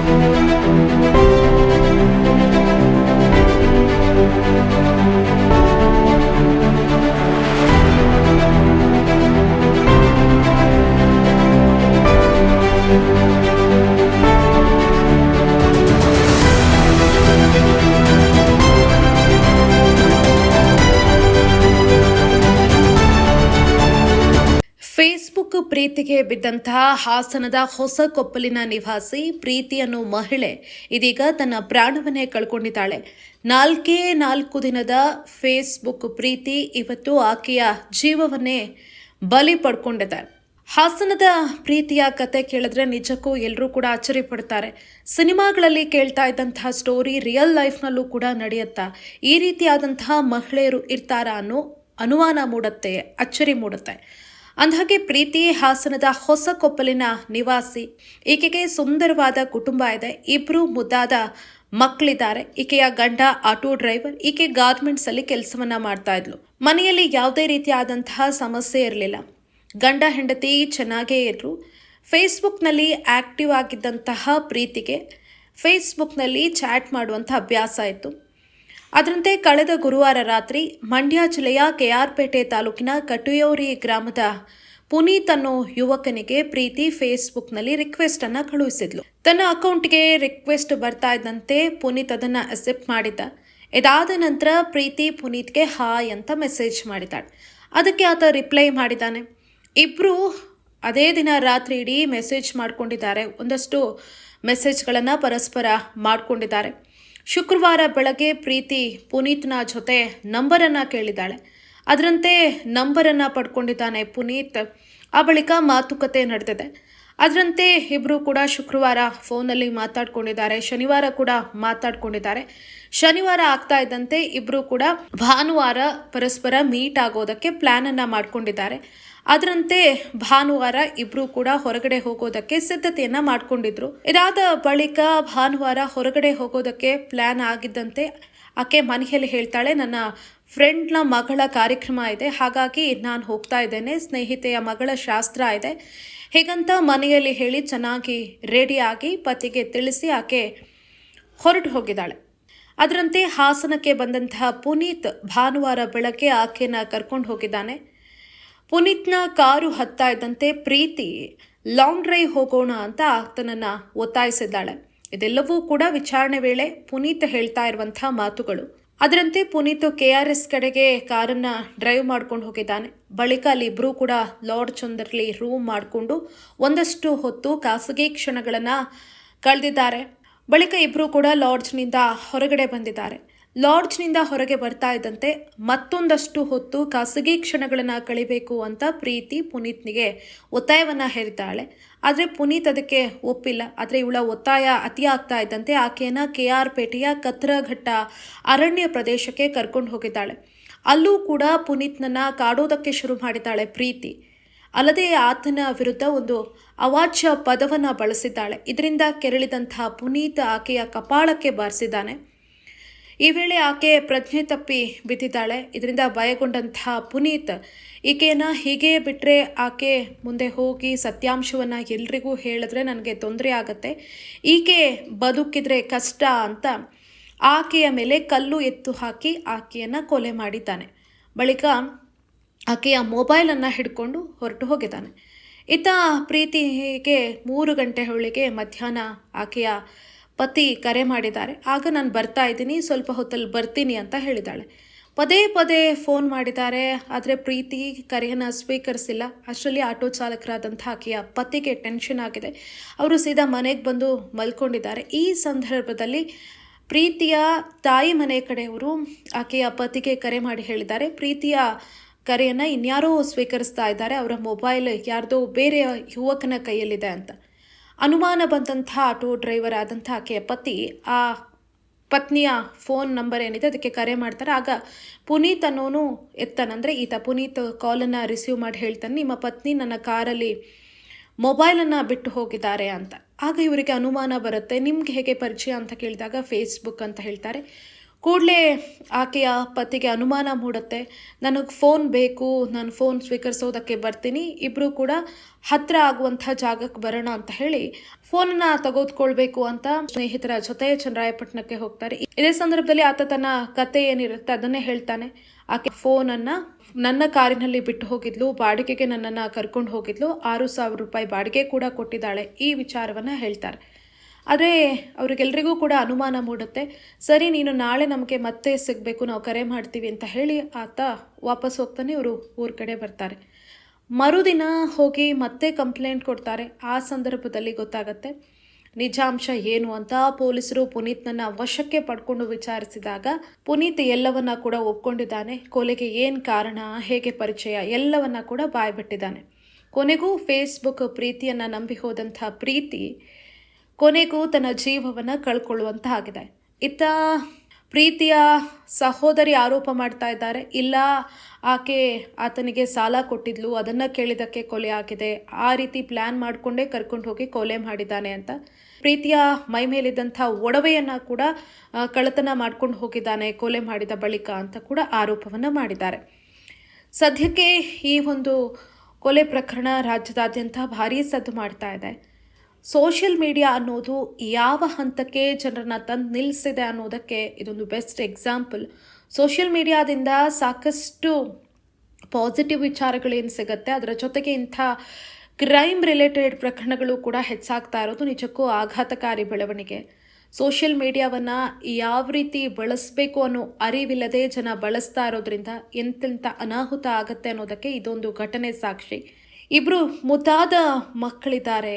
Facebook ಪ್ರೀತಿಗೆ ಬಿದ್ದಂತಹ ಹಾಸನದ ಹೊಸ ಕೊಪ್ಪಲಿನ ನಿವಾಸಿ, ಪ್ರೀತಿ ಅನ್ನೋ ಮಹಿಳೆ ಇದೀಗ ತನ್ನ ಪ್ರಾಣವನ್ನೇ ಕಳ್ಕೊಂಡಿದ್ದಾಳೆ. ನಾಲ್ಕೇ ನಾಲ್ಕು ದಿನದ ಫೇಸ್ಬುಕ್ ಪ್ರೀತಿ ಇವತ್ತು ಆಕೆಯ ಜೀವವನ್ನೇ ಬಲಿ ಪಡ್ಕೊಂಡಿದ್ದಾರೆ ಹಾಸನದ ಪ್ರೀತಿಯ ಕತೆ ಕೇಳಿದ್ರೆ ನಿಜಕ್ಕೂ ಎಲ್ಲರೂ ಕೂಡ ಅಚ್ಚರಿ ಪಡ್ತಾರೆ ಸಿನಿಮಾಗಳಲ್ಲಿ ಕೇಳ್ತಾ ಇದ್ದಂತಹ ಸ್ಟೋರಿ ರಿಯಲ್ ಲೈಫ್ನಲ್ಲೂ ಕೂಡ ನಡೆಯುತ್ತಾ, ಈ ರೀತಿಯಾದಂತಹ ಮಹಿಳೆಯರು ಇರ್ತಾರಾ ಅನ್ನೋ ಅನುಮಾನ ಮೂಡುತ್ತೆ, ಅಚ್ಚರಿ ಮೂಡುತ್ತೆ. ಅಂದಹಾಗೆ ಪ್ರೀತಿ ಹಾಸನದ ಹೊಸ ಕೊಪ್ಪಲಿನ ನಿವಾಸಿ, ಈಕೆಗೆ ಸುಂದರವಾದ ಕುಟುಂಬ ಇದೆ. ಇಬ್ಬರು ಮುದ್ದಾದ ಮಕ್ಕಳಿದ್ದಾರೆ. ಈಕೆಯ ಗಂಡ ಆಟೋ ಡ್ರೈವರ್, ಈಕೆ ಗಾರ್ಮೆಂಟ್ಸ್ ಅಲ್ಲಿ ಕೆಲಸವನ್ನ ಮಾಡ್ತಾ ಇದ್ಲು. ಮನೆಯಲ್ಲಿ ಯಾವುದೇ ರೀತಿಯಾದಂತಹ ಸಮಸ್ಯೆ ಇರಲಿಲ್ಲ. ಗಂಡ, ಹೆಂಡತಿ ಚೆನ್ನಾಗೇ ಇದ್ರು. ಫೇಸ್ಬುಕ್ನಲ್ಲಿ ಆಕ್ಟಿವ್ ಆಗಿದ್ದಂತಹ ಪ್ರೀತಿಗೆ ಫೇಸ್ಬುಕ್ನಲ್ಲಿ ಚಾಟ್ ಮಾಡುವಂಥ ಅಭ್ಯಾಸ ಇತ್ತು. ಅದರಂತೆ ಕಳೆದ ಗುರುವಾರ ರಾತ್ರಿ ಮಂಡ್ಯ ಜಿಲ್ಲೆಯ ಕೆಆರ್ಪೇಟೆ ತಾಲೂಕಿನ ಕಟುಯೋರಿ ಗ್ರಾಮದ ಪುನೀತ್ ಅನ್ನೋ ಯುವಕನಿಗೆ ಪ್ರೀತಿ ಫೇಸ್ಬುಕ್ನಲ್ಲಿ ರಿಕ್ವೆಸ್ಟ್ ಅನ್ನು ಕಳುಹಿಸಿದ್ಲು. ತನ್ನ ಅಕೌಂಟ್ಗೆ ರಿಕ್ವೆಸ್ಟ್ ಬರ್ತಾ ಇದ್ದಂತೆ ಪುನೀತ್ ಅದನ್ನ ಅಕ್ಸೆಪ್ಟ್ ಮಾಡಿದ್ದ. ಇದಾದ ನಂತರ ಪ್ರೀತಿ ಪುನೀತ್ಗೆ ಹಾಯ್ ಅಂತ ಮೆಸೇಜ್ ಮಾಡಿದ್ದಾಳೆ. ಅದಕ್ಕೆ ಆತ ರಿಪ್ಲೈ ಮಾಡಿದ್ದಾನೆ. ಇಬ್ಬರು ಅದೇ ದಿನ ರಾತ್ರಿ ಇಡೀ ಮೆಸೇಜ್ ಮಾಡ್ಕೊಂಡಿದ್ದಾರೆ. ಒಂದಷ್ಟು ಮೆಸೇಜ್ಗಳನ್ನು ಪರಸ್ಪರ ಮಾಡ್ಕೊಂಡಿದ್ದಾರೆ. ಶುಕ್ರವಾರ ಬೆಳಗ್ಗೆ ಪ್ರೀತಿ ಪುನೀತ್ನ ಜೊತೆ ನಂಬರನ್ನು ಕೇಳಿದ್ದಾಳೆ. ಅದರಂತೆ ನಂಬರನ್ನು ಪಡ್ಕೊಂಡಿದ್ದಾನೆ ಪುನೀತ್. ಆ ಬಳಿಕ ಮಾತುಕತೆ ನಡೆದಿದೆ. ಅದರಂತೆ ಇಬ್ಬರು ಕೂಡ ಶುಕ್ರವಾರ ಫೋನಲ್ಲಿ ಮಾತಾಡ್ಕೊಂಡಿದ್ದಾರೆ. ಶನಿವಾರ ಕೂಡ ಮಾತಾಡ್ಕೊಂಡಿದ್ದಾರೆ. ಶನಿವಾರ ಆಗ್ತಾ ಇದ್ದಂತೆ ಇಬ್ರು ಕೂಡ ಭಾನುವಾರ ಪರಸ್ಪರ ಮೀಟ್ ಆಗೋದಕ್ಕೆ ಪ್ಲಾನ್ ಅನ್ನ ಮಾಡ್ಕೊಂಡಿದ್ದಾರೆ. ಅದರಂತೆ ಭಾನುವಾರ ಇಬ್ರು ಕೂಡ ಹೊರಗಡೆ ಹೋಗೋದಕ್ಕೆ ಸಿದ್ಧತೆಯನ್ನ ಮಾಡ್ಕೊಂಡಿದ್ರು. ಇದಾದ ಬಳಿಕ ಭಾನುವಾರ ಹೊರಗಡೆ ಹೋಗೋದಕ್ಕೆ ಪ್ಲಾನ್ ಆಗಿದ್ದಂತೆ ಆಕೆ ಮನೆಯಲ್ಲಿ ಹೇಳ್ತಾಳೆ, ನನ್ನ ಫ್ರೆಂಡ್ನ ಮಗಳ ಕಾರ್ಯಕ್ರಮ ಇದೆ, ಹಾಗಾಗಿ ನಾನು ಹೋಗ್ತಾ ಇದ್ದೇನೆ, ಸ್ನೇಹಿತೆಯ ಮಗಳ ಶಾಸ್ತ್ರ ಇದೆ. ಹೇಗಂತ ಮನೆಯಲ್ಲಿ ಹೇಳಿ ಚೆನ್ನಾಗಿ ರೆಡಿಯಾಗಿ ಪತಿಗೆ ತಿಳಿಸಿ ಆಕೆ ಹೊರಟು ಹೋಗಿದ್ದಾಳೆ. ಅದರಂತೆ ಹಾಸನಕ್ಕೆ ಬಂದಂತಹ ಪುನೀತ್ ಭಾನುವಾರ ಬೆಳಗ್ಗೆ ಆಕೆನ ಕರ್ಕೊಂಡು ಹೋಗಿದ್ದಾನೆ. ಪುನೀತ್ನ ಕಾರು ಹತ್ತಾ ಇದ್ದಂತೆ ಪ್ರೀತಿ ಲಾಂಗ್ ಡ್ರೈವ್ ಹೋಗೋಣ ಅಂತ ಆತನನ್ನು ಒತ್ತಾಯಿಸಿದ್ದಾಳೆ. ಇದೆಲ್ಲವೂ ಕೂಡ ವಿಚಾರಣೆ ವೇಳೆ ಪುನೀತ್ ಹೇಳ್ತಾ ಇರುವಂತಹ ಮಾತುಗಳು. ಅದರಂತೆ ಪುನೀತ್ ಕೆ ಆರ್ ಎಸ್ ಕಡೆಗೆ ಕಾರನ್ನ ಡ್ರೈವ್ ಮಾಡ್ಕೊಂಡು ಹೋಗಿದ್ದಾನೆ. ಬಳಿಕ ಅಲ್ಲಿ ಇಬ್ಬರೂ ಕೂಡ ಲಾರ್ಡ್ ಒಂದರಲ್ಲಿ ರೂಮ್ ಮಾಡಿಕೊಂಡು ಒಂದಷ್ಟು ಹೊತ್ತು ಖಾಸಗಿ ಕ್ಷಣಗಳನ್ನು ಕಳೆದಿದ್ದಾರೆ. ಬಳಿಕ ಇಬ್ಬರೂ ಕೂಡ ಲಾಡ್ಜ್ನಿಂದ ಹೊರಗಡೆ ಬಂದಿದ್ದಾರೆ. ಲಾಡ್ಜ್ನಿಂದ ಹೊರಗೆ ಬರ್ತಾ ಇದ್ದಂತೆ ಮತ್ತೊಂದಷ್ಟು ಹೊತ್ತು ಖಾಸಗಿ ಕ್ಷಣಗಳನ್ನು ಕಳಿಬೇಕು ಅಂತ ಪ್ರೀತಿ ಪುನೀತ್ನಿಗೆ ಒತ್ತಾಯವನ್ನು ಹೇರಿದ್ದಾಳೆ. ಆದರೆ ಪುನೀತ್ ಅದಕ್ಕೆ ಒಪ್ಪಿಲ್ಲ. ಆದರೆ ಇವಳ ಒತ್ತಾಯ ಅತಿ ಆಗ್ತಾ ಇದ್ದಂತೆ ಆಕೆಯನ್ನು ಕೆ ಆರ್ ಪೇಟೆಯ ಕತ್ರಘಟ್ಟ ಅರಣ್ಯ ಪ್ರದೇಶಕ್ಕೆ ಕರ್ಕೊಂಡು ಹೋಗಿದ್ದಾಳೆ. ಅಲ್ಲೂ ಕೂಡ ಪುನೀತ್ನನ್ನ ಕಾಡೋದಕ್ಕೆ ಶುರು ಮಾಡಿದ್ದಾಳೆ ಪ್ರೀತಿ. ಅಲ್ಲದೆ ಆತನ ವಿರುದ್ಧ ಒಂದು ಅವಾಚ್ಯ ಪದವನ್ನು ಬಳಸಿದ್ದಾಳೆ. ಇದರಿಂದ ಕೆರಳಿದಂತಹ ಪುನೀತ್ ಆಕೆಯ ಕಪಾಳಕ್ಕೆ ಬಾರಿಸಿದ್ದಾನೆ. ಈ ವೇಳೆ ಆಕೆ ಪ್ರಜ್ಞೆ ತಪ್ಪಿ ಬಿದ್ದಿದ್ದಾಳೆ. ಇದರಿಂದ ಭಯಗೊಂಡಂತಹ ಪುನೀತ್ ಈಕೆಯನ್ನು ಹೀಗೆ ಬಿಟ್ಟರೆ ಆಕೆ ಮುಂದೆ ಹೋಗಿ ಸತ್ಯಾಂಶವನ್ನು ಎಲ್ರಿಗೂ ಹೇಳಿದ್ರೆ ನನಗೆ ತೊಂದರೆ ಆಗತ್ತೆ. ಈಕೆ ಬದುಕಿದರೆ ಕಷ್ಟ ಅಂತ ಆಕೆಯ ಮೇಲೆ ಕಲ್ಲು ಎತ್ತು ಹಾಕಿ ಆಕೆಯನ್ನು ಕೊಲೆ ಮಾಡಿದ್ದಾನೆ. ಬಳಿಕ ಆಕೆಯ ಮೊಬೈಲನ್ನು ಹಿಡ್ಕೊಂಡು ಹೊರಟು ಹೋಗಿದ್ದಾನೆ. ಇತ್ತ ಪ್ರೀತಿಗೆ ಮೂರು ಗಂಟೆ ಹೊಳಿಗೆ ಮಧ್ಯಾಹ್ನ ಆಕೆಯ ಪತಿ ಕರೆ ಮಾಡಿದ್ದಾರೆ. ಆಗ ನಾನು ಬರ್ತಾ ಇದ್ದೀನಿ, ಸ್ವಲ್ಪ ಹೊತ್ತಲ್ಲಿ ಬರ್ತೀನಿ ಅಂತ ಹೇಳಿದ್ದಾಳೆ. ಪದೇ ಪದೇ ಫೋನ್ ಮಾಡಿದ್ದಾರೆ, ಆದರೆ ಪ್ರೀತಿ ಕರೆಯನ್ನು ಸ್ವೀಕರಿಸಿಲ್ಲ. ಅಷ್ಟರಲ್ಲಿ ಆಟೋ ಚಾಲಕರಾದಂಥ ಆಕೆಯ ಪತಿಗೆ ಟೆನ್ಷನ್ ಆಗಿದೆ. ಅವರು ಸೀದಾ ಮನೆಗೆ ಬಂದು ಮಲ್ಕೊಂಡಿದ್ದಾರೆ. ಈ ಸಂದರ್ಭದಲ್ಲಿ ಪ್ರೀತಿಯ ತಾಯಿ ಮನೆ ಕಡೆಯವರು ಆಕೆಯ ಪತಿಗೆ ಕರೆ ಮಾಡಿ ಹೇಳಿದ್ದಾರೆ. ಪ್ರೀತಿಯ ಕರೆಯನ್ನು ಇನ್ಯಾರೋ ಸ್ವೀಕರಿಸ್ತಾ ಇದ್ದಾರೆ. ಅವರ ಮೊಬೈಲ್ ಯಾರ್ದೋ ಬೇರೆ ಯುವಕನ ಕೈಯಲ್ಲಿದೆ ಅಂತ. ಅನುಮಾನ ಬಂದಂಥ ಆಟೋ ಡ್ರೈವರ್ ಆದಂಥ ಆಕೆಯ ಪತಿ, ಆ ಪತ್ನಿಯ ಫೋನ್ ನಂಬರ್ ಏನಿದೆ ಅದಕ್ಕೆ ಕರೆ ಮಾಡ್ತಾರೆ. ಆಗ ಪುನೀತ್ ಅನ್ನೋನು ಎತ್ತಾನಂದರೆ ಈತ ಪುನೀತ್ ಕಾಲನ್ನು ರಿಸೀವ್ ಮಾಡಿ ಹೇಳ್ತಾನೆ, ನಿಮ್ಮ ಪತ್ನಿ ನನ್ನ ಕಾರಲ್ಲಿ ಮೊಬೈಲನ್ನು ಬಿಟ್ಟು ಹೋಗಿದ್ದಾರೆ ಅಂತ. ಆಗ ಇವರಿಗೆ ಅನುಮಾನ ಬರುತ್ತೆ. ನಿಮ್ಗೆ ಹೇಗೆ ಪರಿಚಯ ಅಂತ ಕೇಳಿದಾಗ ಫೇಸ್ಬುಕ್ ಅಂತ ಹೇಳ್ತಾರೆ. ಕೂಡಲೇ ಆಕೆಯ ಪತಿಗೆ ಅನುಮಾನ ಮೂಡುತ್ತೆ. ನನಗೆ ಫೋನ್ ಬೇಕು, ನಾನು ಫೋನ್ ಸ್ವೀಕರಿಸೋದಕ್ಕೆ ಬರ್ತೀನಿ. ಇಬ್ಬರು ಕೂಡ ಹತ್ತಿರ ಆಗುವಂಥ ಜಾಗಕ್ಕೆ ಬರೋಣ ಅಂತ ಹೇಳಿ ಫೋನನ್ನು ತೆಗೆದುಕೊಳ್ಬೇಕು ಅಂತ ಸ್ನೇಹಿತರ ಜೊತೆ ಚನ್ನರಾಯಪಟ್ಟಣಕ್ಕೆ ಹೋಗ್ತಾರೆ. ಇದೇ ಸಂದರ್ಭದಲ್ಲಿ ಆತ ತನ್ನ ಕತೆ ಏನಿರುತ್ತೆ ಅದನ್ನೇ ಹೇಳ್ತಾನೆ. ಆಕೆ ಫೋನನ್ನು ನನ್ನ ಕಾರಿನಲ್ಲಿ ಬಿಟ್ಟು ಹೋಗಿದ್ಲು, ಬಾಡಿಗೆಗೆ ನನ್ನನ್ನು ಕರ್ಕೊಂಡು ಹೋಗಿದ್ಲು, ಆರು ಸಾವಿರ ರೂಪಾಯಿ ಬಾಡಿಗೆ ಕೂಡ ಕೊಟ್ಟಿದ್ದಾಳೆ, ಈ ವಿಚಾರವನ್ನು ಹೇಳ್ತಾರೆ. ಆದರೆ ಅವ್ರಿಗೆಲ್ರಿಗೂ ಕೂಡ ಅನುಮಾನ ಮೂಡುತ್ತೆ. ಸರಿ, ನೀನು ನಾಳೆ ನಮಗೆ ಮತ್ತೆ ಸಿಗಬೇಕು, ನಾವು ಕರೆ ಮಾಡ್ತೀವಿ ಅಂತ ಹೇಳಿ ಆತ ವಾಪಸ್ ಹೋಗ್ತಾನೆ ಇವರು ಊರ ಕಡೆ ಬರ್ತಾರೆ. ಮರುದಿನ ಹೋಗಿ ಮತ್ತೆ ಕಂಪ್ಲೇಂಟ್ ಕೊಡ್ತಾರೆ. ಆ ಸಂದರ್ಭದಲ್ಲಿ ಗೊತ್ತಾಗತ್ತೆ, ನಿಜಾಂಶ ಏನು ಅಂತ ಪೊಲೀಸರು ಪುನೀತ್ನನ್ನು ವಶಕ್ಕೆ ಪಡ್ಕೊಂಡು ವಿಚಾರಿಸಿದಾಗ ಪುನೀತ್ ಎಲ್ಲವನ್ನ ಕೂಡ ಒಪ್ಕೊಂಡಿದ್ದಾನೆ. ಕೊಲೆಗೆ ಏನು ಕಾರಣ, ಹೇಗೆ ಪರಿಚಯ ಎಲ್ಲವನ್ನ ಕೂಡ ಬಾಯ್ಬಿಟ್ಟಿದ್ದಾನೆ. ಕೊನೆಗೂ ಫೇಸ್ಬುಕ್ ಪ್ರೀತಿಯನ್ನು ನಂಬಿ ಹೋದಂಥ ಪ್ರೀತಿ ಕೊನೆಗೂ ತನ್ನ ಜೀವವನ್ನು ಕಳ್ಕೊಳ್ಳುವಂತ ಆಗಿದೆ. ಇತ್ತ ಪ್ರೀತಿಯ ಸಹೋದರಿ ಆರೋಪ ಮಾಡ್ತಾ ಇದ್ದಾರೆ. ಇಲ್ಲ, ಆಕೆ ಆತನಿಗೆ ಸಾಲ ಕೊಟ್ಟಿದ್ಲು, ಅದನ್ನು ಕೇಳಿದಕ್ಕೆ ಕೊಲೆ ಆಗಿದೆ. ಆ ರೀತಿ ಪ್ಲ್ಯಾನ್ ಮಾಡಿಕೊಂಡೇ ಕರ್ಕೊಂಡು ಹೋಗಿ ಕೊಲೆ ಮಾಡಿದ್ದಾನೆ ಅಂತ. ಪ್ರೀತಿಯ ಮೈ ಮೇಲಿದ್ದಂಥ ಒಡವೆಯನ್ನು ಕೂಡ ಕಳತನ ಮಾಡ್ಕೊಂಡು ಹೋಗಿದ್ದಾನೆ, ಕೊಲೆ ಮಾಡಿದ ಬಳಿಕ ಅಂತ ಕೂಡ ಆರೋಪವನ್ನು ಮಾಡಿದ್ದಾರೆ. ಸದ್ಯಕ್ಕೆ ಈ ಒಂದು ಕೊಲೆ ಪ್ರಕರಣ ರಾಜ್ಯದಾದ್ಯಂತ ಭಾರೀ ಸದ್ದು ಮಾಡ್ತಾ ಇದೆ. ಸೋಷಿಯಲ್ ಮೀಡಿಯಾ ಅನ್ನೋದು ಯಾವ ಹಂತಕ್ಕೆ ಜನರನ್ನ ತಂದು ನಿಲ್ಲಿಸಿದೆ ಅನ್ನೋದಕ್ಕೆ ಇದೊಂದು ಬೆಸ್ಟ್ ಎಕ್ಸಾಂಪಲ್. ಸೋಷಿಯಲ್ ಮೀಡಿಯಾದಿಂದ ಸಾಕಷ್ಟು ಪಾಸಿಟಿವ್ ವಿಚಾರಗಳೇನು ಸಿಗುತ್ತೆ? ಅದರ ಜೊತೆಗೆ ಇಂಥ ಕ್ರೈಮ್ ರಿಲೇಟೆಡ್ ಪ್ರಕರಣಗಳು ಕೂಡ ಹೆಚ್ಚಾಗ್ತಾ ಇರೋದು ನಿಜಕ್ಕೂ ಆಘಾತಕಾರಿ ಬೆಳವಣಿಗೆ. ಸೋಷಿಯಲ್ ಮೀಡಿಯಾವನ್ನು ಯಾವ ರೀತಿ ಬಳಸಬೇಕು ಅನ್ನೋ ಅರಿವಿಲ್ಲದೆ ಜನ ಬಳಸ್ತಾ ಇರೋದ್ರಿಂದ ಎಂತೆಂಥ ಅನಾಹುತ ಆಗುತ್ತೆ ಅನ್ನೋದಕ್ಕೆ ಇದೊಂದು ಘಟನೆ ಸಾಕ್ಷಿ. ಇಬ್ಬರು ಮುದ್ದಾದ ಮಕ್ಕಳಿದ್ದಾರೆ.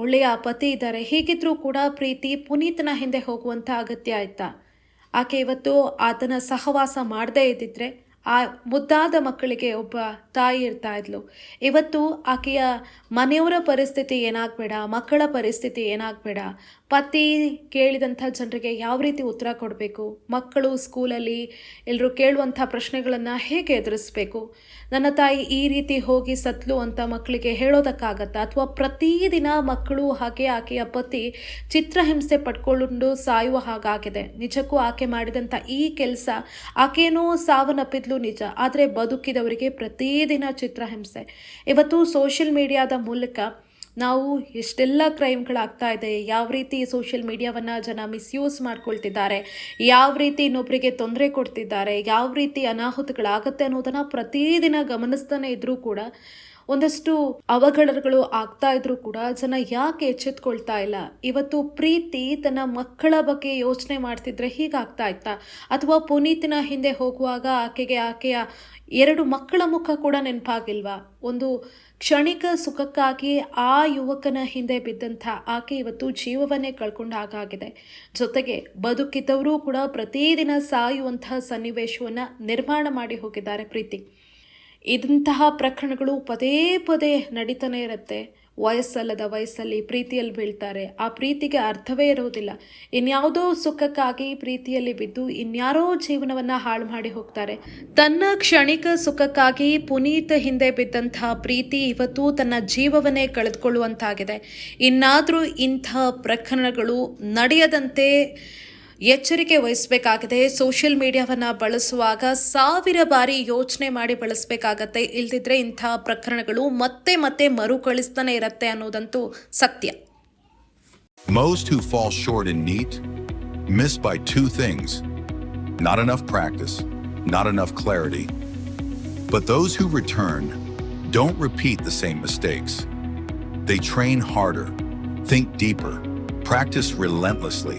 ಒಳ್ಳೆಯ ಪತಿ ಇದ್ದಾರೆ. ಹೀಗಿದ್ರೂ ಕೂಡ ಪ್ರೀತಿ ಪುನೀತನ ಹಿಂದೆ ಹೋಗುವಂಥ ಅಗತ್ಯ ಆಯ್ತಾ? ಆಕೆ ಇವತ್ತು ಆತನ ಸಹವಾಸ ಮಾಡದೇ ಇದ್ದಿದ್ರೆ ಆ ಮುದ್ದಾದ ಮಕ್ಕಳಿಗೆ ಒಬ್ಬ ತಾಯಿ ಇರ್ತಾ ಇದ್ಲು. ಇವತ್ತು ಆಕೆಯ ಮನೆಯವರ ಪರಿಸ್ಥಿತಿ ಏನಾಗಬೇಡ, ಮಕ್ಕಳ ಪರಿಸ್ಥಿತಿ ಏನಾಗಬೇಡ ಪತಿ ಕೇಳಿದಂಥ ಜನರಿಗೆ ಯಾವ ರೀತಿ ಉತ್ತರ ಕೊಡಬೇಕು? ಮಕ್ಕಳು ಸ್ಕೂಲಲ್ಲಿ ಎಲ್ಲರೂ ಕೇಳುವಂಥ ಪ್ರಶ್ನೆಗಳನ್ನು ಹೇಗೆ ಎದುರಿಸ್ಬೇಕು? ನನ್ನ ತಾಯಿ ಈ ರೀತಿ ಹೋಗಿ ಸತ್ಲು ಅಂತ ಮಕ್ಕಳಿಗೆ ಹೇಳೋದಕ್ಕಾಗತ್ತಾ? ಅಥವಾ ಪ್ರತಿದಿನ ಮಕ್ಕಳು ಹಾಗೆ ಆಕೆಯ ಪತಿ ಚಿತ್ರಹಿಂಸೆ ಪಡ್ಕೊಂಡು ಸಾಯುವ ಹಾಗಾಗಿದೆ. ನಿಜಕ್ಕೂ ಆಕೆ ಮಾಡಿದಂಥ ಈ ಕೆಲಸ ಆಕೆಯೇನೋ ಸಾವನ್ನಪ್ಪಿದ್ಲು ನಿಜ, ಆದರೆ ಬದುಕಿದವರಿಗೆ ಪ್ರತಿದಿನ ಚಿತ್ರಹಿಂಸೆ ಇವತ್ತು ಸೋಷಿಯಲ್ ಮೀಡಿಯಾದ ಮೂಲಕ ನಾವು ಎಷ್ಟೆಲ್ಲ ಕ್ರೈಮ್ಗಳಾಗ್ತಾ ಇದೆ, ಯಾವ ರೀತಿ ಸೋಷಿಯಲ್ ಮೀಡಿಯಾವನ್ನು ಜನ ಮಿಸ್ಯೂಸ್ ಮಾಡ್ಕೊಳ್ತಿದ್ದಾರೆ, ಯಾವ ರೀತಿ ಇನ್ನೊಬ್ಬರಿಗೆ ತೊಂದರೆ ಕೊಡ್ತಿದ್ದಾರೆ, ಯಾವ ರೀತಿ ಅನಾಹುತಗಳಾಗುತ್ತೆ ಅನ್ನೋದನ್ನು ಪ್ರತಿದಿನ ಗಮನಿಸ್ತಾನೆ ಇದ್ದರೂ ಕೂಡ ಒಂದಷ್ಟು ಅವಘಡಗಳು ಆಗ್ತಾ ಇದ್ರೂ ಕೂಡ ಜನ ಯಾಕೆ ಎಚ್ಚೆತ್ಕೊಳ್ತಾ ಇಲ್ಲ? ಇವತ್ತು ಪ್ರೀತಿ ತನ್ನ ಮಕ್ಕಳ ಬಗ್ಗೆ ಯೋಚನೆ ಮಾಡ್ತಿದ್ರೆ ಹೀಗಾಗ್ತಾ ಇತ್ತಾ? ಅಥವಾ ಪುನೀತಿನ ಹಿಂದೆ ಹೋಗುವಾಗ ಆಕೆಗೆ ಆಕೆಯ ಎರಡು ಮಕ್ಕಳ ಮುಖ ಕೂಡ ನೆನಪಾಗಿಲ್ವಾ? ಒಂದು ಕ್ಷಣಿಕ ಸುಖಕ್ಕಾಗಿ ಆ ಯುವಕನ ಹಿಂದೆ ಬಿದ್ದಂಥ ಆಕೆ ಇವತ್ತು ಜೀವವನ್ನೇ ಕಳ್ಕೊಂಡ ಹಾಗಾಗಿದೆ. ಜೊತೆಗೆ ಬದುಕಿದ್ದವರೂ ಕೂಡ ಪ್ರತಿದಿನ ಸಾಯುವಂತಹ ಸನ್ನಿವೇಶವನ್ನು ನಿರ್ಮಾಣ ಮಾಡಿ ಹೋಗಿದ್ದಾರೆ ಪ್ರೀತಿ. ಇಂತಹ ಪ್ರಕರಣಗಳು ಪದೇ ಪದೇ ನಡೀತಾನೆ ಇರುತ್ತೆ. ವಯಸ್ಸಲ್ಲದ ವಯಸ್ಸಲ್ಲಿ ಪ್ರೀತಿಯಲ್ಲಿ ಬೀಳ್ತಾರೆ. ಆ ಪ್ರೀತಿಗೆ ಅರ್ಥವೇ ಇರೋದಿಲ್ಲ ಇನ್ಯಾವುದೋ ಸುಖಕ್ಕಾಗಿ ಪ್ರೀತಿಯಲ್ಲಿ ಬಿದ್ದು ಇನ್ಯಾರೋ ಜೀವನವನ್ನು ಹಾಳು ಮಾಡಿ ಹೋಗ್ತಾರೆ. ತನ್ನ ಕ್ಷಣಿಕ ಸುಖಕ್ಕಾಗಿ ಪುನೀತ್ ಹಿಂದೆ ಬಿದ್ದಂತಹ ಪ್ರೀತಿ ಇವತ್ತು ತನ್ನ ಜೀವವನ್ನೇ ಕಳೆದುಕೊಳ್ಳುವಂತಾಗಿದೆ. ಇನ್ನಾದರೂ ಇಂಥ ಪ್ರಕರಣಗಳು ನಡೆಯದಂತೆ ಎಚ್ಚರಿಕೆ ವಹಿಸಬೇಕಾಗಿದೆ ಸೋಷಿಯಲ್ ಮೀಡಿಯಾವನ್ನು ಬಳಸುವಾಗ ಸಾವಿರ ಬಾರಿ ಯೋಚನೆ ಮಾಡಿ ಬಳಸಬೇಕಾಗತ್ತೆ ಇಲ್ದಿದ್ರೆ ಇಂಥ ಪ್ರಕರಣಗಳು ಮತ್ತೆ ಮತ್ತೆ ಮರುಕಳಿಸ್ತಾನೆ ಇರುತ್ತೆ ಅನ್ನೋದಂತೂ ಸತ್ಯ Most who fall short in NEAT miss by two things not enough practice, not enough clarity. But those who return don't repeat the same mistakes. They train harder, think deeper, practice relentlessly.